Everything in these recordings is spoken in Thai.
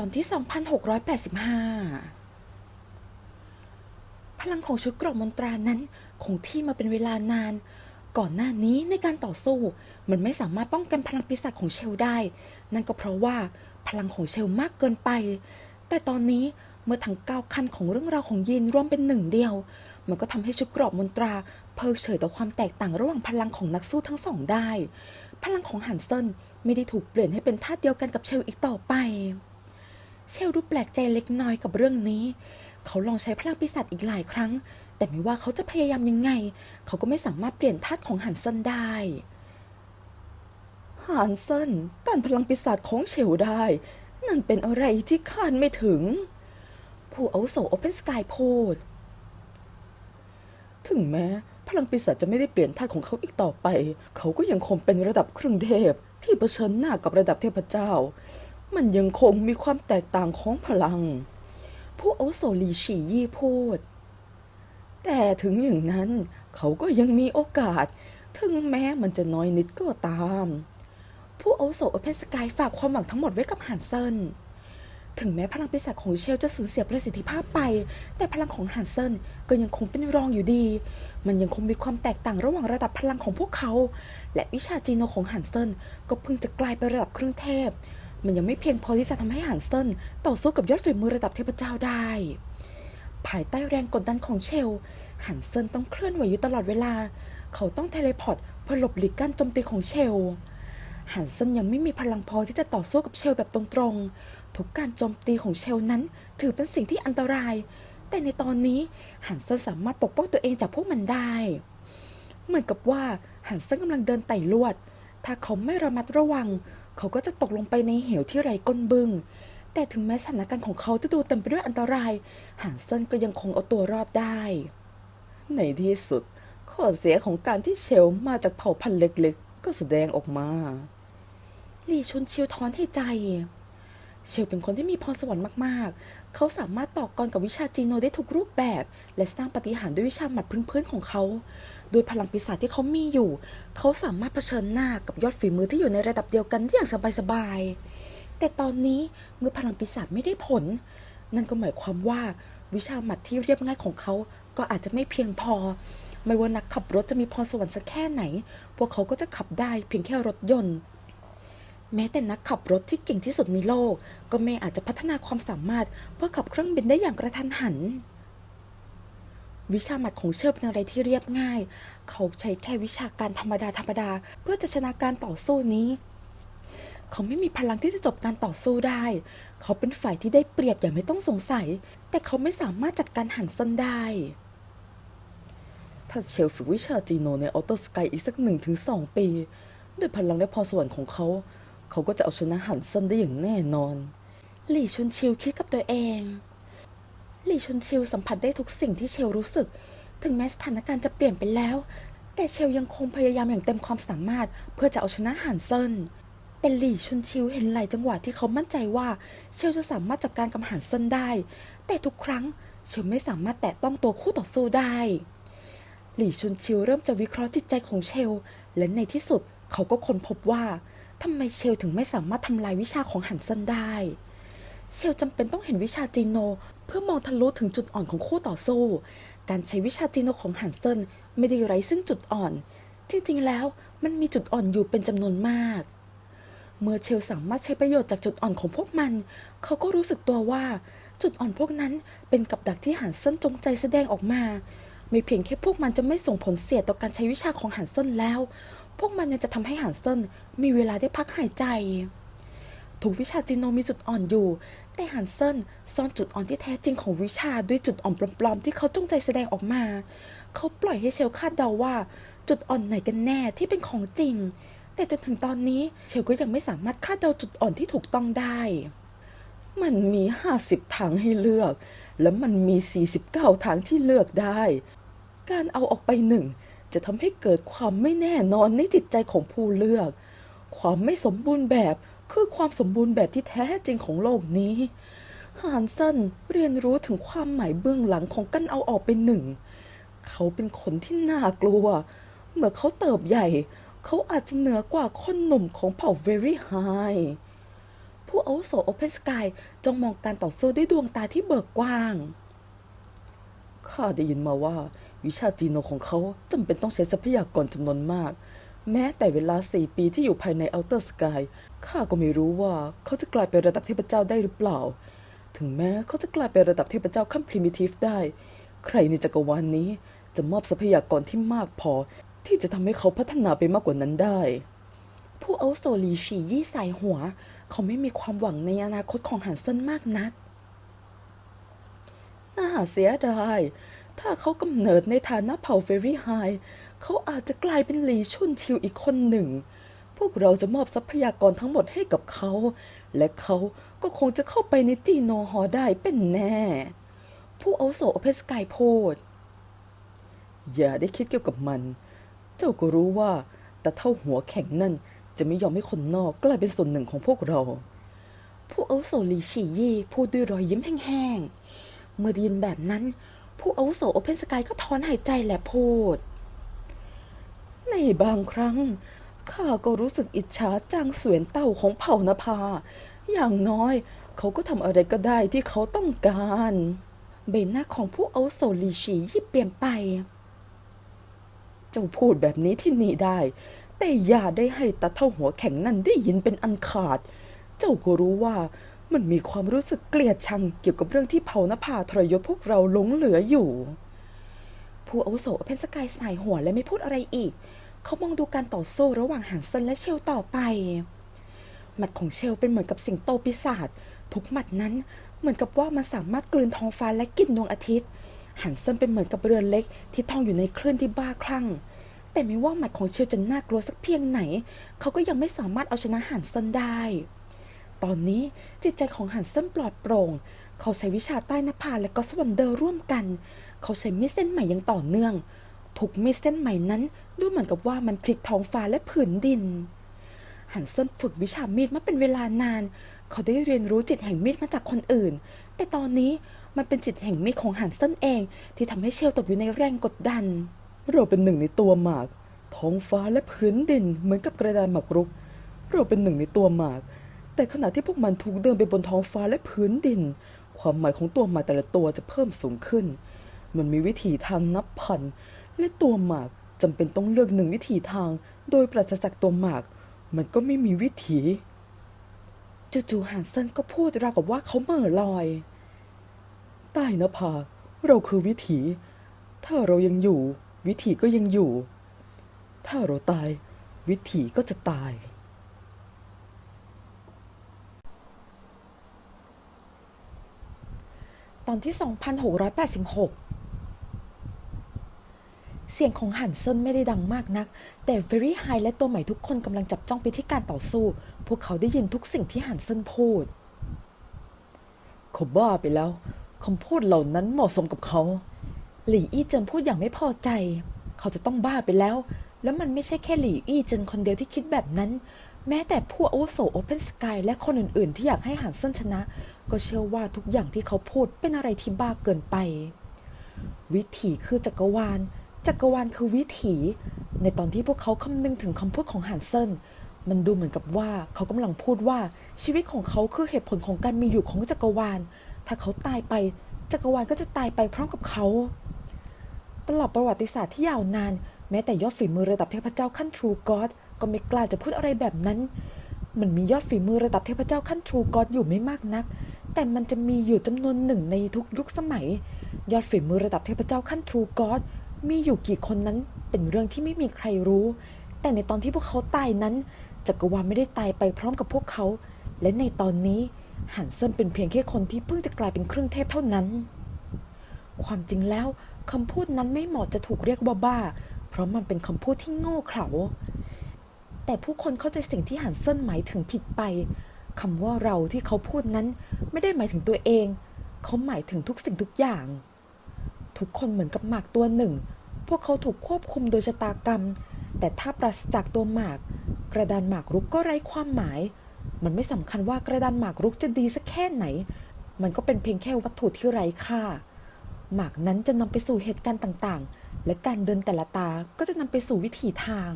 อนที่ 2685 พลังของชุดกรอบมนตรานั้นคงที่มาเป็นเวลานาน ก่อนหน้านี้ในการต่อสู้ มันไม่สามารถป้องกันพลังปีศาจของเชลได้ นั่นก็เพราะว่าพลังของเชลมากเกินไป แต่ตอนนี้เมื่อทั้งเก้าขั้นของเรื่องราวของยีนรวมเป็นหนึ่งเดียว มันก็ทำให้ชุดกรอบมนตรา เพิกเฉยต่อความแตกต่างระหว่างพลังของนักสู้ทั้งสองได้ พลังของฮันเซนไม่ได้ถูกเปลี่ยนให้เป็นท่าตุเดียวกันกับเชลอีกต่อไป เชลดูแปลกใจเล็กน้อยกับเรื่องนี้ เขาลองใช้พลังปีศาจอีกหลายครั้ง แต่ไม่ว่าเขาจะพยายามยังไง เขาก็ไม่สามารถเปลี่ยนธาตุของฮันเซนได้ฮันเซนต้านพลังปีศาจของเชลได้ นั่นเป็นอะไรที่คาดไม่ถึง ผู้อาโสโอเพนสกายโพดถึงแม้พลังปีศาจจะไม่ได้เปลี่ยนธาตุของเขาอีกต่อไป เขาก็ยังคงเป็นระดับครึ่งเทพที่เผชิญหน้ากับระดับเทพเจ้า มันยังคงมีความแตกต่างของพลัง ผู้อาโสลีฉียี่พูด แต่ถึงอย่างนั้นเขาก็ยังมีโอกาส ถึงแม้มันจะน้อยนิดก็ตาม ผู้อาโสโอเพนสกายฝากความหวังทั้งหมดไว้กับฮันเซนถึงแม้พลังปีศาจของเชลจะสูญเสียประสิทธิภาพไป แต่พลังของฮันเซนก็ยังคงเป็นรองอยู่ดี มันยังคงมีความแตกต่างระหว่างระดับพลังของพวกเขา และวิชาจีโนของฮันเซนก็เพิ่งจะกลายเป็นระดับครึ่งเทพ มันยังไม่เพียงพอที่จะทำให้ฮันเซนต่อสู้กับยอดฝีมือระดับเทพเจ้าได้ ภายใต้แรงกดดันของเชลฮันเซนต้องเคลื่อนไหวอยู่ตลอดเวลา เขาต้องเทเลพอร์ตเพื่อหลบหลีกการโจมตีของเชลฮันเซนยังไม่มีพลังพอที่จะต่อสู้กับเชลแบบตรงๆ ทุกการโจมตีของเชลนั้นถือเป็นสิ่งที่อันตราย แต่ในตอนนี้ฮันเซนสามารถปกป้องตัวเองจากพวกมันได้ เหมือนกับว่าฮันเซนกำลังเดินไต่ลวด ถ้าเขาไม่ระมัดระวัง เขาก็จะตกลงไปในเหวที่ไร้ก้นบึง้งแต่ถึงแม้สถานการณ์ของเขาจะดูเต็มไปด้วยอันตรายฮันเซนก็ยังคงเอาตัวรอดได้ ในที่สุด ข้อเสียของการที่เชลมาจากเผ่าพันธุ์เล็กๆ ก็แสดงออกมาลี่ชุนชิวถอนให้ใจ เชลเป็นคนที่มีพรสวรรค์มากๆ เขาสามารถต่อกรกับวิชาจีโนได้ทุกรูปแบบ และสร้างปฏิหารด้วยวิชาหมัดพื้นๆของเขา โดยพลังปีศาจที่เขามีอยู่ เขาสามารถเผชิญหน้ากับยอดฝีมือที่อยู่ในระดับเดียวกันได้อย่างสบายๆ แต่ตอนนี้เมื่อพลังปีศาจไม่ได้ผล นั่นก็หมายความว่าวิชาหมัดที่เรียบง่ายของเขาก็อาจจะไม่เพียงพอ ไม่ว่านักขับรถจะมีพรสวรรค์สักแค่ไหน พวกเขาก็จะขับได้เพียงแค่รถยนต์ แม้แต่นักขับรถที่เก่งที่สุดในโลก ก็ไม่อาจจะพัฒนาความสามารถเพื่อขับเครื่องบินได้อย่างกระทันหัน วิชาหมัดของเชลเป็นอะไรที่เรียบง่าย เขาใช้แค่วิชาการธรรมดาธรรมดา เพื่อจะชนะการต่อสู้นี้ เขาไม่มีพลังที่จะจบการต่อสู้ได้ เขาเป็นฝ่ายที่ได้เปรียบอย่างไม่ต้องสงสัย แต่เขาไม่สามารถจัดการหันซันได้ถ้าเชลฝึกวิชาจีโนในออโตอร์สกายอีกสักหนึ่งถึงสองปี ด้วยพลังและพรสวรรค์ของเขา เขาก็จะเอาชนะหันซันได้อย่างแน่นอน หลี่ชนชิวคิดกับตัวเอง ลี่ชนชิวสัมผัสได้ทุกสิ่งที่เชลรู้สึก ถึงแม้สถานการณ์จะเปลี่ยนไปแล้ว แต่เชลยังคงพยายามอย่างเต็มความสามารถ เพื่อจะเอาชนะหันเซินแต่หลี่ชนชิวเห็นหลายจังหวะที่เขามั่นใจว่า เชลจะสามารถจัดการกับหันเซินได้ แต่ทุกครั้งเชลไม่สามารถแตะต้องตัวคู่ต่อสู้ได้ หลี่ชนชิวเริ่มจะวิเคราะห์จิตใจของเชล และในที่สุดเขาก็ค้นพบว่าทำไมเชลถึงไม่สามารถทำลายวิชาของหันเซินได้ เชลจำเป็นต้องเห็นวิชาจีโน พื่อมองทะลุถึงจุดอ่อนของคู่ต่อสู้ การใช้วิชาจีโนของฮันเซนไม่ได้ไร้ซึ่งจุดอ่อน จริงๆ แล้วมันมีจุดอ่อนอยู่เป็นจำนวนมาก เมื่อเชลสามารถใช้ประโยชน์จากจุดอ่อนของพวกมัน เขาก็รู้สึกตัวว่าจุดอ่อนพวกนั้นเป็นกับดักที่ฮันเซนจงใจแสดงออกมา ไม่เพียงแค่พวกมันจะไม่ส่งผลเสียต่อการใช้วิชาของฮันเซนแล้ว พวกมันยังจะทำให้ฮันเซนมีเวลาได้พักหายใจ ทุกวิชาจีโนมีจุดอ่อนอยู่ แต่ฮันเซนซ่อนจุดอ่อนที่แท้จริงของวิชาด้วยจุดอ่อนปลอมๆ ที่เขาจงใจแสดงออกมา เขาปล่อยให้เชลคาดเดาว่า จุดอ่อนไหนกันแน่ที่เป็นของจริง แต่จนถึงตอนนี้เชลก็ยังไม่สามารถคาดเดาจุดอ่อนที่ถูกต้องได้ มันมี50ทางให้เลือก และมันมี49ทางที่เลือกได้ การเอาออกไปหนึ่งจะทำให้เกิดความไม่แน่นอนในจิตใจของผู้เลือก ความไม่สมบูรณ์แบบ คือความสมบูรณ์แบบที่แท้จริงของโลกนี้ฮานเซนเรียนรู้ถึงความหมายเบื้องหลังของการเอาออกไปหนึ่ง เขาเป็นคนที่น่ากลัว เมื่อเขาเติบใหญ่ เขาอาจจะเหนือกว่าคนหนุ่มของเผ่า Very High ผู้อาวุโสโอเพนสกายจงมองการต่อสู้ด้วยดวงตาที่เบิกกว้าง ข้าได้ยินมาว่า วิชาจีโนของเขาจำเป็นต้องใช้ทรัพยากรจำนวนมาก แม้แต่เวลาสี่ปีที่อยู่ภายในอัลเตอร์สกายข้าก็ไม่รู้ว่าเขาจะกลายเป็นระดับเทพเจ้าได้หรือเปล่า ถึงแม้เขาจะกลายเป็นระดับเทพเจ้าขั้นพรีมิทีฟได้ ใครในจักรวาลนี้จะมอบทรัพยากรที่มากพอ ที่จะทำให้เขาพัฒนาไปมากกว่านั้นได้ ผู้อาโสลีฉียี่สายหัว เขาไม่มีความหวังในอนาคตของฮันเซนมากนัก น่าเสียดาย ถ้าเขากำเนิดในฐานะเผ่าเฟรรี่ไฮ เขาอาจจะกลายเป็นหลีชุนชิวอีกคนหนึ่ง พวกเราจะมอบทรัพยากรทั้งหมดให้กับเขา และเขาก็คงจะเข้าไปในจีโนฮอได้เป็นแน่ ผู้อาโสอเพสกายโพดอย่าได้คิดเกี่ยวกับมัน เจ้าก็รู้ว่าแต่เท่าหัวแข็งนั่นจะไม่ยอมให้คนนอกกลายเป็นส่วนหนึ่งของพวกเรา ผู้อาโสลีฉียี่พูดด้วยรอยยิ้มแห้งๆ เมื่อได้ยินแบบนั้น ผู้อาโสโอเพนสกายก็ถอนหายใจและพูด ในบางครั้ง ข้าก็รู้สึกอิจฉาจางเสวนเต้าของเผ่านภา อย่างน้อยเขาก็ทำอะไรก็ได้ที่เขาต้องการ ใบหน้าของผู้เอาโสลีฉียี่เปลี่ยนไป เจ้าพูดแบบนี้ที่นี่ได้ แต่อย่าได้ให้ตาเท่าหัวแข็งนั่นได้ยินเป็นอันขาด เจ้าก็รู้ว่ามันมีความรู้สึกเกลียดชังเกี่ยวกับเรื่องที่เผานภาทรยศพวกเราหลงเหลืออยู่ ผู้อาวุโสเพนสกายสายหัวและไม่พูดอะไรอีก เขามองดูการต่อสู้ระหว่างฮันเซนและเชลต่อไป หมัดของเชลเป็นเหมือนกับสิงโตปีศาจทุกหมัดนั้นเหมือนกับว่ามันสามารถกลืนท้องฟ้าและกินดวงอาทิตย์ฮันเซนเป็นเหมือนกับเรือเล็ก ที่ท่องอยู่ในคลื่นที่บ้าคลั่ง แต่ไม่ว่าหมัดของเชลจะน่ากลัวสักเพียงไหน เขาก็ยังไม่สามารถเอาชนะฮันเซนได้ ตอนนี้จิตใจของฮันเซนปลอดโปร่ง เขาใช้วิชาใต้น้าและก็สวันเดอร์ร่วมกัน เขาใช้มีดเส้นใหม่อย่างต่อเนื่อง ทุกมีดเส้นใหม่นั้น ดูเหมือนกับว่ามันพลิกท้องฟ้าและผืนดินฮันเซนฝึกวิชามีดมาเป็นเวลานาน เขาได้เรียนรู้จิตแห่งมีดมาจากคนอื่น แต่ตอนนี้มันเป็นจิตแห่งมีดของฮันเซนเอง ที่ทำให้เชลตกอยู่ในแรงกดดัน เราเป็นหนึ่งในตัวหมาก ท้องฟ้าและพื้นดินเหมือนกับกระดานหมากรุก เราเป็นหนึ่งในตัวหมาก แต่ขณะที่พวกมันถูกเดินไปบนท้องฟ้าและพื้นดิน ความหมายของตัวหมากแต่ละตัวจะเพิ่มสูงขึ้น มันมีวิถีทางนับพัน และตัวหมากจำเป็นต้องเลือกหนึ่งวิถีทาง โดยปราศจากตัวหมาก มันก็ไม่มีวิถีจู่ๆฮันเซนก็พูดราวกับว่าเขาเหม่อลอย ใต้นภาเราคือวิถี ถ้าเรายังอยู่ วิถีก็ยังอยู่ ถ้าเราตาย วิถีก็จะตายตอนที่ 2686 เสียงของฮันเซินไม่ได้ดังมากนัก แต่เวรี่ไฮและตัวใหม่ทุกคนกำลังจับจ้องไปที่การต่อสู้ พวกเขาได้ยินทุกสิ่งที่ฮันเซินพูดเขาบ้าไปแล้วคำพูดเหล่านั้นเหมาะสมกับเขา หลี่อี้เจินพูดอย่างไม่พอใจ เขาจะต้องบ้าไปแล้ว แล้วมันไม่ใช่แค่หลี่อี้เจินคนเดียวที่คิดแบบนั้น แม้แต่ผู้อาวุโสโอเพนสกายและคนอื่น ๆ ที่อยากให้หันเส้นชนะ ก็เชื่อว่าทุกอย่างที่เขาพูดเป็นอะไรที่บ้าเกินไป วิถีคือจักรวาล จักรวาลคือวิถี ในตอนที่พวกเขาคำนึงถึงคำพูดของฮันเซนมันดูเหมือนกับว่าเขากำลังพูดว่าชีวิตของเขาคือเหตุผลของการมีอยู่ของจักรวาล ถ้าเขาตายไป จักรวาลก็จะตายไปพร้อมกับเขา ตลอดประวัติศาสตร์ที่ยาวนาน แม้แต่ยอดฝีมือระดับเทพเจ้าขั้นทรูกอดก็ไม่กล้าจะพูดอะไรแบบนั้น มันมียอดฝีมือระดับเทพเจ้าขั้นทรูกอดอยู่ไม่มากนัก แต่มันจะมีอยู่จำนวนหนึ่งในทุกยุคสมัย ยอดฝีมือระดับเทพเจ้าขั้นทรูกอด มีอยู่กี่คนนั้นเป็นเรื่องที่ไม่มีใครรู้ แต่ในตอนที่พวกเขาตายนั้น จักรวาลไม่ได้ตายไปพร้อมกับพวกเขา และในตอนนี้ฮันเซนเป็นเพียงแค่คนที่เพิ่งจะกลายเป็นเครื่องเทพเท่านั้น ความจริงแล้วคำพูดนั้นไม่เหมาะจะถูกเรียกว่าบ้า เพราะมันเป็นคำพูดที่โง่เขลาแต่ผู้คนเข้าใจสิ่งที่ฮันเซนหมายถึงผิดไปคำว่าเราที่เขาพูดนั้น ไม่ได้หมายถึงตัวเอง เขาหมายถึงทุกสิ่งทุกอย่าง ทุกคนเหมือนกับหมากตัวหนึ่ง พวกเขาถูกควบคุมโดยชะตากรรม แต่ถ้าปราศจากตัวหมาก กระดานหมากรุกก็ไร้ความหมาย มันไม่สำคัญว่ากระดานหมากรุกจะดีสักแค่ไหน มันก็เป็นเพียงแค่วัตถุที่ไร้ค่า หมากนั้นจะนำไปสู่เหตุการณ์ต่างๆ และการเดินแต่ละตาก็จะนำไปสู่วิถีทาง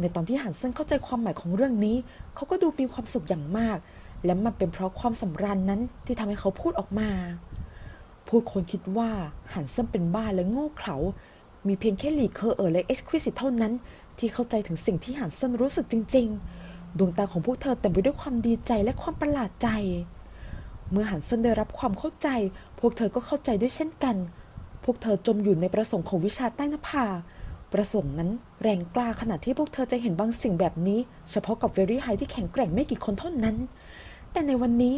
ในตอนที่ฮันเซนเข้าใจความหมายของเรื่องนี้ เขาก็ดูมีความสุขอย่างมาก และมันเป็นเพราะความสำราญนั้นที่ทำให้เขาพูดออกมา ผู้คนคิดว่าหันเซนเป็นบ้าและโง่เขลา มีเพียงแค่หลีเคอร์เออร์และเอ็กซ์ควิสิตเท่านั้น ที่เข้าใจถึงสิ่งที่หันเซนรู้สึกจริง ๆ ดวงตาของพวกเธอเต็มไปด้วยความดีใจและความประหลาดใจ เมื่อหันเซนได้รับความเข้าใจ พวกเธอก็เข้าใจด้วยเช่นกัน พวกเธอจมอยู่ในประสงค์ของวิชาใต้นภาประสงค์นั้นแรงกล้าขนาดที่พวกเธอจะเห็นบางสิ่งแบบนี้ เฉพาะกับเวรี่ไฮที่แข็งแกร่งไม่กี่คนเท่านั้น แต่ในวันนี้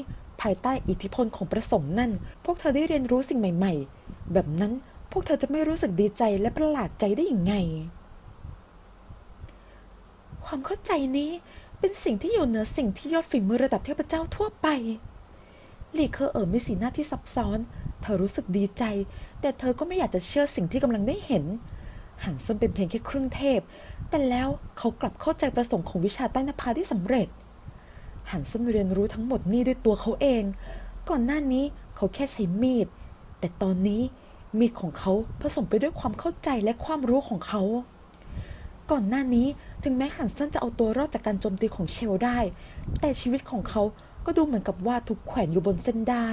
ายใต้อิทธิพลของประสงค์นั่น พวกเธอได้เรียนรู้สิ่งใหม่ ๆ แบบนั้นพวกเธอจะไม่รู้สึกดีใจและประหลาดใจได้อย่างไง ความเข้าใจนี้เป็นสิ่งที่อยู่เหนือสิ่งที่ยอดฝีมือระดับเทพเจ้าทั่วไป หลีเคอร์เอ๋อมีสีหน้าที่ซับซ้อน เธอรู้สึกดีใจ แต่เธอก็ไม่อยากจะเชื่อสิ่งที่กำลังได้เห็นหันเซนเป็นเพียงแค่ครึ่งเทพ แต่แล้วเขากลับเข้าใจประสงค์ของวิชาใต้นภาที่สำเร็จ หันเซนเรียนรู้ทั้งหมดนี้ด้วยตัวเขาเอง ก่อนหน้านี้เขาแค่ใช้มีด แต่ตอนนี้มีดของเขาผสมไปด้วยความเข้าใจและความรู้ของเขา ก่อนหน้านี้ถึงแม้หันเซนจะเอาตัวรอดจากการโจมตีของเชลได้ แต่ชีวิตของเขาก็ดูเหมือนกับว่าถูกแขวนอยู่บนเส้นได้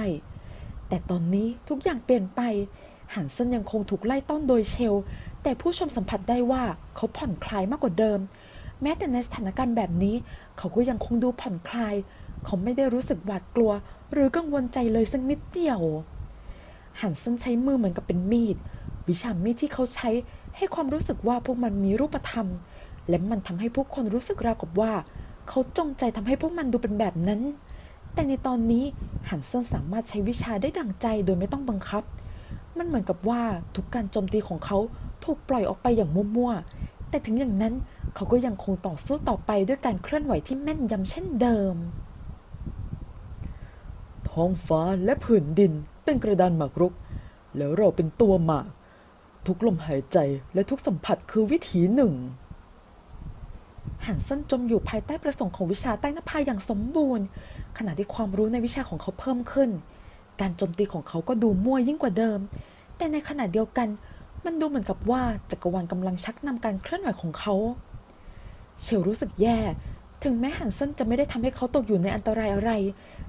แต่ตอนนี้ทุกอย่างเปลี่ยนไป หันเซนยังคงถูกไล่ต้อนโดยเชล แต่ผู้ชมสัมผัสได้ว่าเขาผ่อนคลายมากกว่าเดิม แม้แต่ในสถานการณ์แบบนี้ เขาก็ยังคงดูผ่อนคลาย เขาไม่ได้รู้สึกหวาดกลัว หรือกังวลใจเลยสักนิดเดียว หันเซนใช้มือเหมือนกับเป็นมีด วิชามีดที่เขาใช้ให้ความรู้สึกว่าพวกมันมีรูปธรรม และมันทำให้ผู้คนรู้สึกราวกับว่า เขาจงใจทำให้พวกมันดูเป็นแบบนั้น แต่ในตอนนี้หันเซนสามารถใช้วิชาได้ดังใจโดยไม่ต้องบังคับ มันเหมือนกับว่าทุกการโจมตีของเขาถูกปล่อยออกไปอย่างมั่วๆแต่ถึงอย่างนั้น เขาก็ยังคงต่อสู้ต่อไปด้วยการเคลื่อนไหวที่แม่นยำเช่นเดิม ท้องฟ้าและผืนดินเป็นกระดานหมากรุก แล้วเราเป็นตัวหมาก ทุกลมหายใจและทุกสัมผัสคือวิถีหนึ่งหันเส้นจมอยู่ภายใต้ประสงค์ของวิชาใต้นภาอย่างสมบูรณ์ ขณะที่ความรู้ในวิชาของเขาเพิ่มขึ้น การโจมตีของเขาก็ดูมั่วยิ่งกว่าเดิม แต่ในขณะเดียวกันมันดูเหมือนกับว่าจักรวาลกำลังชักนำการเคลื่อนไหวของเขา เชลรู้สึกแย่ ถึงแม้ฮันเซนจะไม่ได้ทำให้เขาตกอยู่ในอันตรายอะไร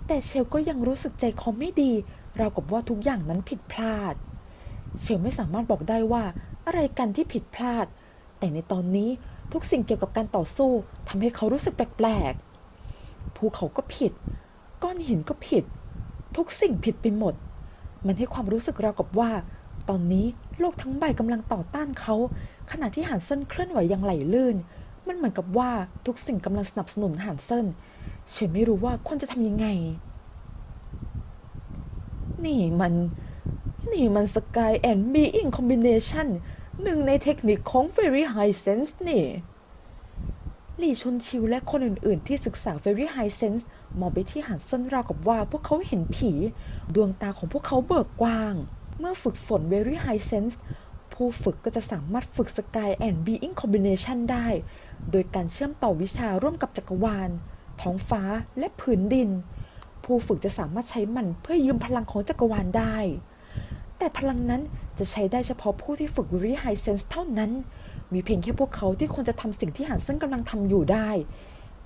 แต่เชลก็ยังรู้สึกใจคอไม่ดี ราวกับว่าทุกอย่างนั้นผิดพลาด เชลไม่สามารถบอกได้ว่าอะไรกันที่ผิดพลาด แต่ในตอนนี้ทุกสิ่งเกี่ยวกับการต่อสู้ทำให้เขารู้สึกแปลกๆ ภูเขาก็ผิด ก้อนหินก็ผิด ทุกสิ่งผิดไปหมด มันให้ความรู้สึกราวกับว่า ตอนนี้โลกทั้งใบกำลังต่อต้านเขา ขณะที่หันเส้นเคลื่อนไหวอย่างไหลลื่น มันเหมือนกับว่าทุกสิ่งกำลังสนับสนุนหันเส้นเชนไม่รู้ว่าควรจะทำยังไง นี่มัน นี่มันสกายแอนด์บีอิงคอมบิเนชันหนึ่งในเทคนิคของ Very High Sense นี่หลี่ชนชิวและคนอื่น ๆ ที่ศึกษา Very High Sense มองไปที่หันเส้นราวกับว่าพวกเขาเห็นผี ดวงตาของพวกเขาเบิกกว้าง เมื่อฝึกฝน Very High Sense ผู้ฝึกก็จะสามารถฝึก Sky and Being Combination ได้ โดยการเชื่อมต่อวิชาร่วมกับจักรวาล ท้องฟ้าและผืนดิน ผู้ฝึกจะสามารถใช้มันเพื่อยืมพลังของจักรวาลได้ แต่พลังนั้นจะใช้ได้เฉพาะผู้ที่ฝึก Very High Sense เท่านั้น มีเพียงแค่พวกเขาที่ควรจะทำสิ่งที่หันเส้นกำลังทำอยู่ได้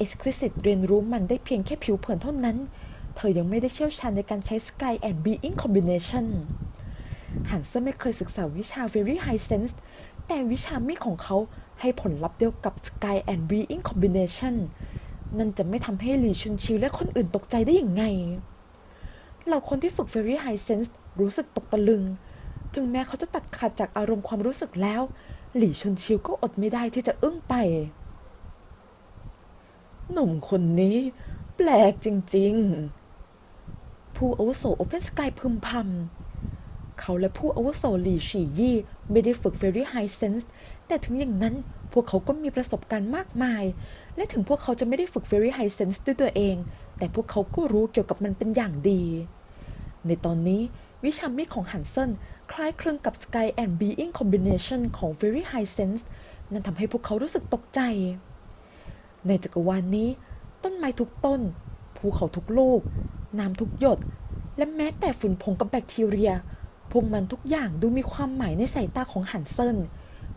Exquisite เรียนรู้มันได้เพียงแค่ผิวเผินเท่านั้น เธอยังไม่ได้เชี่ยวชาญในการใช้ Sky and Being Combination หันเซนไม่เคยศึกษาวิชา Very High Sense แต่วิชามีดของเขา ให้ผลลัพธ์เดียวกับ Sky and Being Combination นั่นจะไม่ทำให้หลีชุนชิวและคนอื่นตกใจได้อย่างไง เหล่าคนที่ฝึก Very High Sense รู้สึกตกตะลึง ถึงแม้เขาจะตัดขาดจากอารมณ์ความรู้สึกแล้ว หลี่ชุนชิวก็อดไม่ได้ที่จะอึ้งไป หนุ่มคนนี้ แปลกจริง ๆ ผู้อาวุโสโอเพนสกายพึมพำเขาและผู้อาวุโสหลี่ฉียี่ไม่ได้ฝึก Very High Sense แต่ถึงอย่างนั้นพวกเขาก็มีประสบการณ์มากมาย และถึงพวกเขาจะไม่ได้ฝึก Very High Sense ด้วยตัวเอง แต่พวกเขาก็รู้เกี่ยวกับมันเป็นอย่างดี ในตอนนี้วิชามีดของฮันเซนคล้ายคลึงกับ Sky and Being Combination ของ Very High Sense นั่นทำให้พวกเขารู้สึกตกใจ ในจักรวาลนี้ ต้นไม้ทุกต้น ภูเขาทุกลูก น้ำทุกหยด และแม้แต่ฝุ่นผงกับแบคทีเรีย พวกมันทุกอย่างดูมีความหมายในสายตาของฮันเซน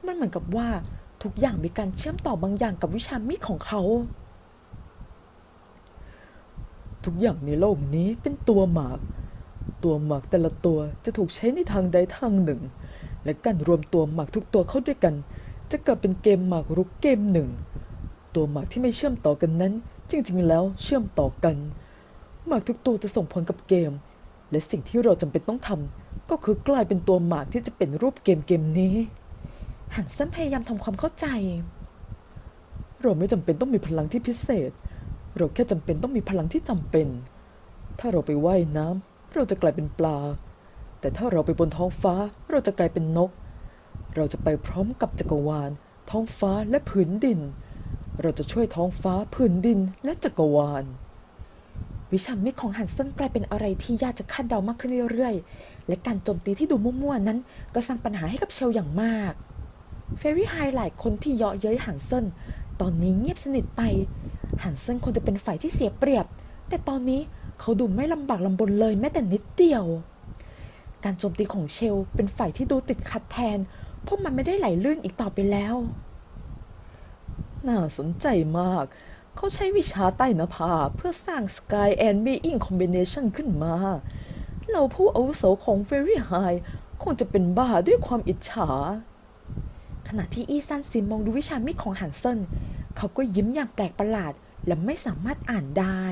มันเหมือนกับว่าทุกอย่างมีการเชื่อมต่อบางอย่างกับวิชามีดของเขา ทุกอย่างในโลกนี้เป็นตัวหมาก ตัวหมากแต่ละตัวจะถูกใช้ในทางใดทางหนึ่ง และการรวมตัวหมากทุกตัวเข้าด้วยกัน จะเกิดเป็นเกมหมากรุกเกมหนึ่ง ตัวหมากที่ไม่เชื่อมต่อกันนั้น จริงๆ แล้วเชื่อมต่อกัน หมากทุกตัวจะส่งผลกับเกม และสิ่งที่เราจำเป็นต้องทำก็คือกลายเป็นตัวหมากที่จะเป็นรูปเกมเกมนี้ ฮันเซนพยายามทำความเข้าใจ เราไม่จำเป็นต้องมีพลังที่พิเศษ เราแค่จำเป็นต้องมีพลังที่จำเป็น ถ้าเราไปไว่ายน้ำเราจะกลายเป็นปลา แต่ถ้าเราไปบนท้องฟ้าเราจะกลายเป็นนก เราจะไปพร้อมกับจักรวาล ท้องฟ้าและผืนดิน เราจะช่วยท้องฟ้าผืนดินและจักรวาลวิชามิดของฮันเซนกลายเป็นอะไรที่ยากจะคาดเดามากขึ้นเรื่อยๆ และการโจมตีที่ดูมั่วๆนั้นก็สร้างปัญหาให้กับเชลอย่างมาก เฟรรี่ไฮหลายคนที่เยาะเย้ยฮันเซนตอนนี้เงียบสนิทไปฮันเซนควรจะเป็นฝ่ายที่เสียเปรียบ แต่ตอนนี้เขาดูไม่ลำบากลำบนเลยแม้แต่นิดเดียว การโจมตีของเชลเป็นฝ่ายที่ดูติดขัดแทน เพราะมันไม่ได้ไหลลื่นอีกต่อไปแล้ว น่าสนใจมาก เขาใช้วิชาใต้นภาเพื่อสร้าง Sky and Being Combination ขึ้นมาเราผู้อาวุโสของ Fairy High คงจะเป็นบ้าด้วยความอิจฉา ขณะที่อีซันซินมองดูวิชามิดของฮันเซนเขาก็ยิ้มอย่างแปลกประหลาด และไม่สามารถอ่านได้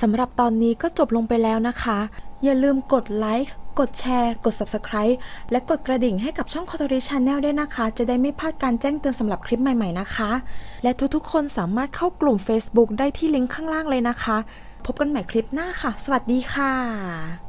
สำหรับตอนนี้ก็จบลงไปแล้วนะคะ อย่าลืมกดไลค์ กดแชร์ กด Subscribe และกดกระดิ่งให้กับช่อง c o t o r i Channel ด้วยนะคะ จะได้ไม่พลาดการแจ้งเตือนสำหรับคลิปใหม่ๆนะคะ และทุกๆคนสามารถเข้ากลุ่ม Facebook ได้ที่ลิงก์ข้างล่างเลยนะคะ พบกันใหม่คลิปหน้าค่ะ สวัสดีค่ะ